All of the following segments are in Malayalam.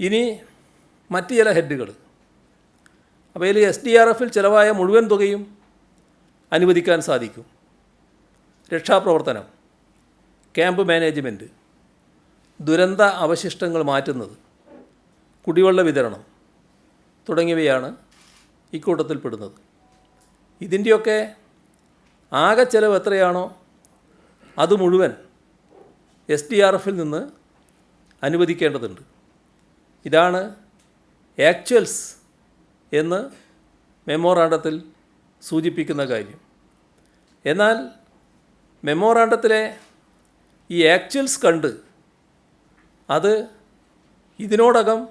ഇനി മറ്റ് ചില ഹെഡുകൾ. അപ്പോൾ ഇതിൽ എസ് ഡി ആർ എഫിൽ ചിലവായ മുഴുവൻ തുകയും അനുവദിക്കാൻ സാധിക്കും. രക്ഷാപ്രവർത്തനം ക്യാമ്പ് മാനേജ്മെന്റ് ദുരന്ത അവശിഷ്ടങ്ങൾ മാറ്റുന്നത് കുടിവെള്ള വിതരണം തുടങ്ങിയവയാണ് ഇക്കൂട്ടത്തിൽപ്പെടുന്നത് ഇതിന്റെയൊക്കെ ആകെ ചെലവ് എത്രയാണോ അത് മുഴുവൻ എസ് ഡി ആർ എഫിൽ നിന്ന് അനുവദിക്കേണ്ടതുണ്ട്. ഇതാണ് ആക്ച്വൽസ് എന്ന് മെമ്മോറാണ്ടത്തിൽ സൂചിപ്പിക്കുന്ന കാര്യം. എന്നാൽ മെമ്മോറാണ്ടത്തിലെ ഈ ആക്ച്വൽസ് കണ്ട് അത് ഇതിനോടകം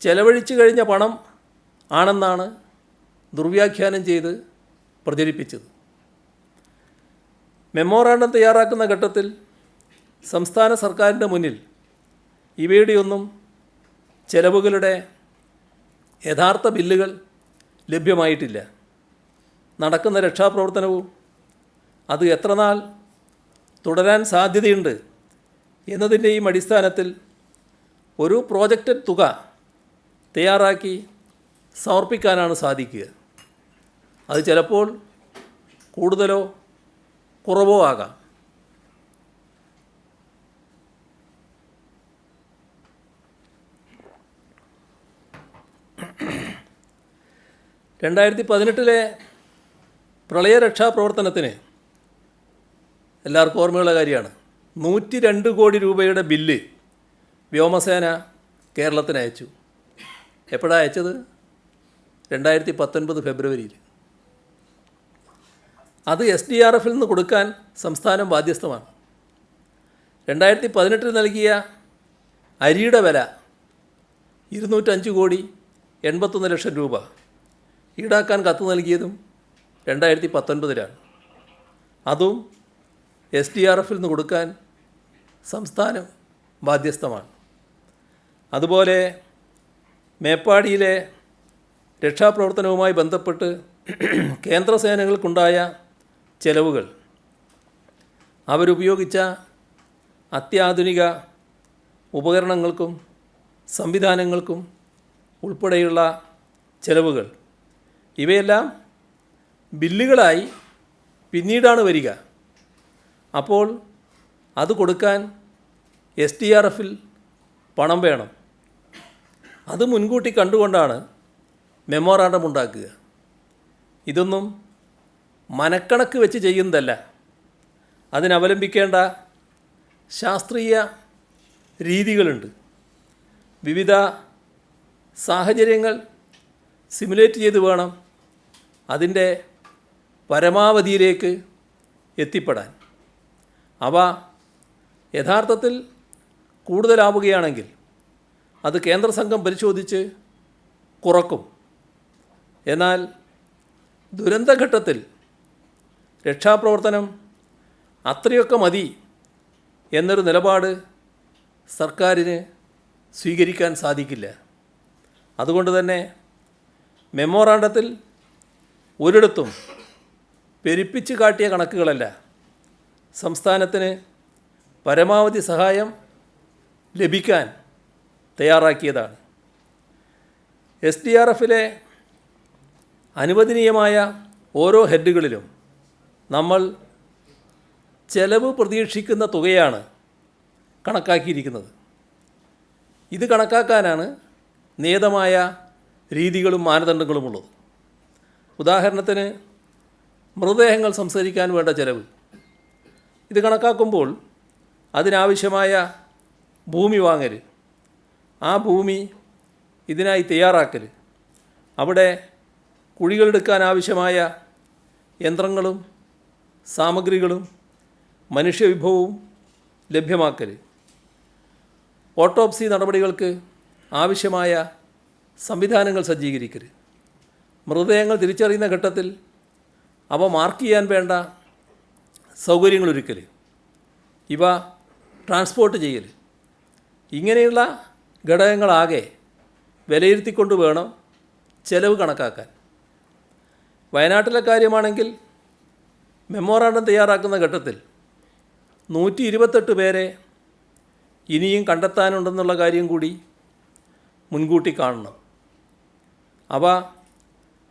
ചെലവഴിച്ചു കഴിഞ്ഞ പണം ആണെന്നാണ് ദുർവ്യാഖ്യാനം ചെയ്ത് പ്രചരിപ്പിച്ചത്. മെമ്മോറാണ്ടം തയ്യാറാക്കുന്ന ഘട്ടത്തിൽ സംസ്ഥാന സർക്കാരിന്റെ മുന്നിൽ ഇവയുടെയൊന്നും ചെലവുകളുടെ യഥാർത്ഥ ബില്ലുകൾ ലഭ്യമായിട്ടില്ല. നടക്കുന്ന രക്ഷാപ്രവർത്തനവും അത് എത്രനാൾ തുടരാൻ സാധ്യതയുണ്ട് എന്നതിന്റെയും അടിസ്ഥാനത്തിൽ ഒരു പ്രോജക്റ്റ് തുക തയ്യാറാക്കി സമർപ്പിക്കാനാണ് സാധിക്കുക. അത് ചിലപ്പോൾ കൂടുതലോ കുറവോ ആകാം. രണ്ടായിരത്തി പതിനെട്ടിലെ പ്രളയരക്ഷാപ്രവർത്തനത്തിന് എല്ലാവർക്കും ഓർമ്മയുള്ള കാര്യമാണ്. നൂറ്റി രണ്ട് കോടി രൂപയുടെ ബില്ല് വ്യോമസേന കേരളത്തിന് അയച്ചു. എപ്പോഴാണ് അയച്ചത്? രണ്ടായിരത്തി പത്തൊൻപത് ഫെബ്രുവരിയിൽ. അത് എസ് ഡി ആർ എഫിൽ നിന്ന് കൊടുക്കാൻ സംസ്ഥാനം ബാധ്യസ്ഥമാണ്. രണ്ടായിരത്തി പതിനെട്ടിൽ നൽകിയ അരിയുടെ വില ഇരുന്നൂറ്റഞ്ച് കോടി എൺപത്തൊന്ന് ലക്ഷം രൂപ. ഈടാക്കാൻ കത്ത് നൽകിയതും രണ്ടായിരത്തി പത്തൊൻപതിലാണ് അതും എസ് ഡി ആർ എഫിൽ നിന്ന് കൊടുക്കാൻ സംസ്ഥാനം ബാധ്യസ്ഥമാണ്. അതുപോലെ മേപ്പാടിയിലെ രക്ഷാപ്രവർത്തനവുമായി ബന്ധപ്പെട്ട് കേന്ദ്രസേനകൾക്കുണ്ടായ ചെലവുകൾ അവരുപയോഗിച്ച അത്യാധുനിക ഉപകരണങ്ങൾക്കും സംവിധാനങ്ങൾക്കും ഉൾപ്പെടെയുള്ള ചെലവുകൾ ഇവയെല്ലാം ബില്ലുകളായി പിന്നീടാണ് വരിക. അപ്പോൾ അത് കൊടുക്കാൻ എസ് ടി ആർ എഫിൽ പണം വേണം. അത് മുൻകൂട്ടി കണ്ടുകൊണ്ടാണ് മെമ്മോറാണ്ടം ഉണ്ടാക്കുക. ഇതൊന്നും മനക്കണക്ക് വെച്ച് ചെയ്യുന്നതല്ല. അതിനവലംബിക്കേണ്ട ശാസ്ത്രീയ രീതികളുണ്ട്. വിവിധ സാഹചര്യങ്ങൾ സിമുലേറ്റ് ചെയ്ത് വേണം അതിന്റെ പരമാവധിയിലേക്ക് എത്തിപ്പെടാൻ. അവ യഥാർത്ഥത്തിൽ കൂടുതലാവുകയാണെങ്കിൽ അത് കേന്ദ്ര സംഘം പരിശോധിച്ച് കുറക്കും. എന്നാൽ ദുരന്തഘട്ടത്തിൽ രക്ഷാപ്രവർത്തനം അത്രയൊക്കെ മതി എന്നൊരു നിലപാട് സർക്കാരിന് സ്വീകരിക്കാൻ സാധിക്കില്ല. അതുകൊണ്ട് തന്നെ മെമ്മോറാണ്ടത്തിൽ ഒരിടത്തും പെരുപ്പിച്ച് കാട്ടിയ കണക്കുകളല്ല. സംസ്ഥാനത്തിന് പരമാവധി സഹായം ലഭിക്കാൻ തയ്യാറാക്കിയതാണ്. എസ് ഡി ആർ എഫിലെ അനുവദനീയമായ ഓരോ ഹെഡുകളിലും നമ്മൾ ചെലവ് പ്രതീക്ഷിക്കുന്ന തുകയാണ് കണക്കാക്കിയിരിക്കുന്നത്. ഇത് കണക്കാക്കാനാണ് നിയതമായ രീതികളും മാനദണ്ഡങ്ങളുമുള്ളത്. ഉദാഹരണത്തിന് മൃതദേഹങ്ങൾ സംസ്കരിക്കാൻ വേണ്ട ചിലവ്. ഇത് കണക്കാക്കുമ്പോൾ അതിനാവശ്യമായ ഭൂമി വാങ്ങൽ ആ ഭൂമി ഇതിനായി തയ്യാറാക്കൽ അവിടെ കുഴികളെടുക്കാൻ ആവശ്യമായ യന്ത്രങ്ങളും സാമഗ്രികളും മനുഷ്യവിഭവവും ലഭ്യമാക്കൽ ഓട്ടോപ്സി നടപടികൾക്ക് ആവശ്യമായ സംവിധാനങ്ങൾ സജ്ജീകരിക്കൽ മൃതദേഹങ്ങൾ തിരിച്ചറിയുന്ന ഘട്ടത്തിൽ അവ മാർക്ക് ചെയ്യാൻ വേണ്ട സൗകര്യങ്ങൾ സൗകര്യങ്ങളൊരുക്കൽ ഇവ ട്രാൻസ്പോർട്ട് ചെയ്യൽ ഇങ്ങനെയുള്ള ഘടകങ്ങളാകെ വിലയിരുത്തിക്കൊണ്ട് വേണം ചെലവ് കണക്കാക്കാൻ. വയനാട്ടിലെ കാര്യമാണെങ്കിൽ മെമ്മോറാണ്ടം തയ്യാറാക്കുന്ന ഘട്ടത്തിൽ നൂറ്റി ഇരുപത്തെട്ട് പേരെ ഇനിയും കണ്ടെത്താനുണ്ടെന്നുള്ള കാര്യം കൂടി മുൻകൂട്ടി കാണണം. അവ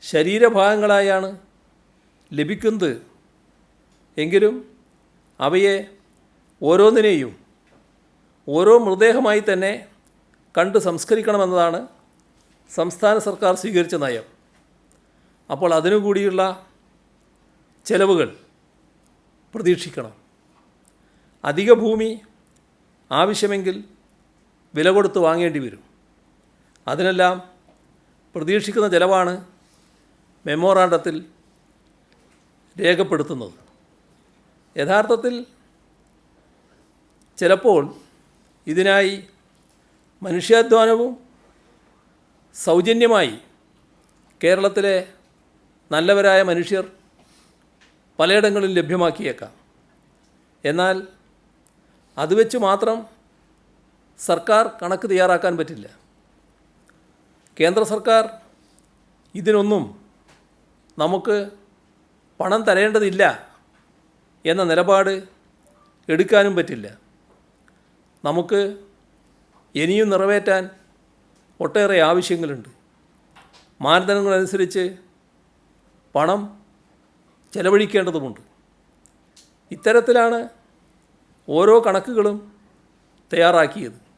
ശരീരഭാഗങ്ങളായാണ് ലഭിക്കുന്നത്. എങ്കിലും അവയെ ഓരോന്നിനെയും ഓരോ മൃതദേഹമായി തന്നെ കണ്ട് സംസ്കരിക്കണമെന്നതാണ് സംസ്ഥാന സർക്കാർ സ്വീകരിച്ച നയം. അപ്പോൾ അതിനുകൂടിയുള്ള ചെലവുകൾ പ്രതീക്ഷിക്കണം. അധിക ഭൂമി ആവശ്യമെങ്കിൽ വില കൊടുത്ത് വാങ്ങേണ്ടി വരും. അതിനെല്ലാം പ്രതീക്ഷിക്കുന്ന ചെലവാണ് മെമ്മോറാണ്ടത്തിൽ രേഖപ്പെടുത്തുന്നത്. യഥാർത്ഥത്തിൽ ചിലപ്പോൾ ഇതിനായി മനുഷ്യാധ്വാനവും സൗജന്യമായി കേരളത്തിലെ നല്ലവരായ മനുഷ്യർ പലയിടങ്ങളിൽ ലഭ്യമാക്കിയേക്കാം. എന്നാൽ അത് വെച്ച് മാത്രം സർക്കാർ കണക്ക് തയ്യാറാക്കാൻ പറ്റില്ല. കേന്ദ്ര സർക്കാർ ഇതിനൊന്നും നമുക്ക് പണം തരേണ്ടതില്ല എന്ന നിലപാട് എടുക്കാനും പറ്റില്ല. നമുക്ക് ഇനിയും നിറവേറ്റാൻ ഒട്ടേറെ ആവശ്യങ്ങളുണ്ട്. മാനദണ്ഡങ്ങളനുസരിച്ച് പണം ചെലവഴിക്കേണ്ടതുമുണ്ട്. ഇത്തരത്തിലാണ് ഓരോ കണക്കുകളും തയ്യാറാക്കിയത്.